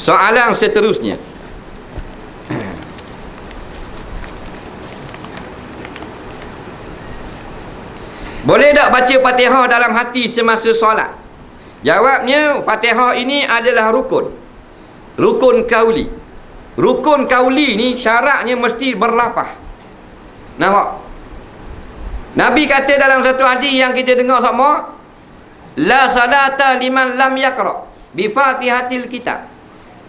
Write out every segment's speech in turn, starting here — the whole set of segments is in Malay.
Soalan seterusnya. Boleh tak baca Fatihah dalam hati semasa solat? Jawabnya, Fatihah ini adalah rukun. Rukun kauli. Rukun kauli ni syaratnya mesti berlapah. Nampak? Nabi kata dalam satu hadis yang kita dengar sama, La salata liman lam yakra bi Fatihatil kitab.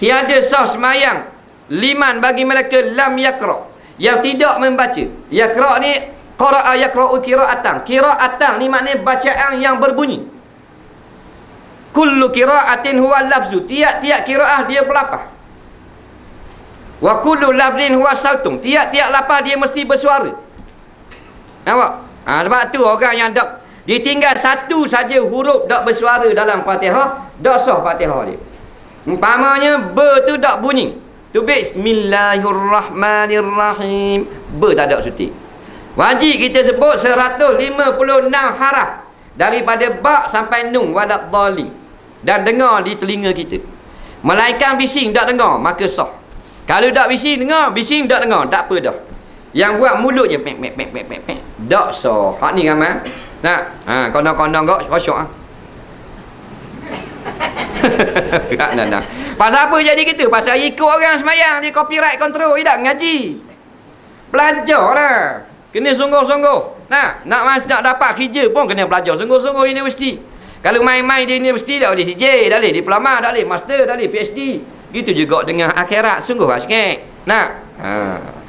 Tiada sah semayang liman bagi mereka lam yakra yang tidak membaca. Yakra ni qara'a yakra'u qira'atan. Qira'atan ni maknanya bacaan yang berbunyi. Kullu qira'atin huwa lafzu. Tiap-tiap qira'ah dia pelapah. Wa kullu lafzin huwa sautung. Tiap-tiap lapah dia mesti bersuara. Nampak? Ha, sebab tu orang yang tak ditinggal satu saja huruf tak bersuara dalam Fatihah, tak sah Fatihah dia. Umpamanya ber tu tak bunyi. Tu bismillahirrahmanirrahim. Ber tak ada suti. Wajib kita sebut 156 haraf daripada ba sampai nun walad dhalim dan dengar di telinga kita. Malaikat bising tak dengar maka sah. Kalau tak bising dengar, bising tak dengar, tak apa dah. Yang buat mulut je pek pek pek pek pek. Dak so. Hak ni ramai. Nak. Ha, kondong-kondong kau syok ah. tak nak nak. Pasal apa jadi gitu? Pasal ikut orang semayang dia copyright control dia tak ngaji. Belajar lah. Kena sungguh-sungguh. Nak, nak mas nak dapat kerja pun kena belajar sungguh-sungguh universiti. Kalau main-main di universiti dah boleh CJ, dah boleh diploma, dah boleh master, dah boleh PhD. Gitu juga dengan akhirat sungguh lah sikit. Nak. Ha.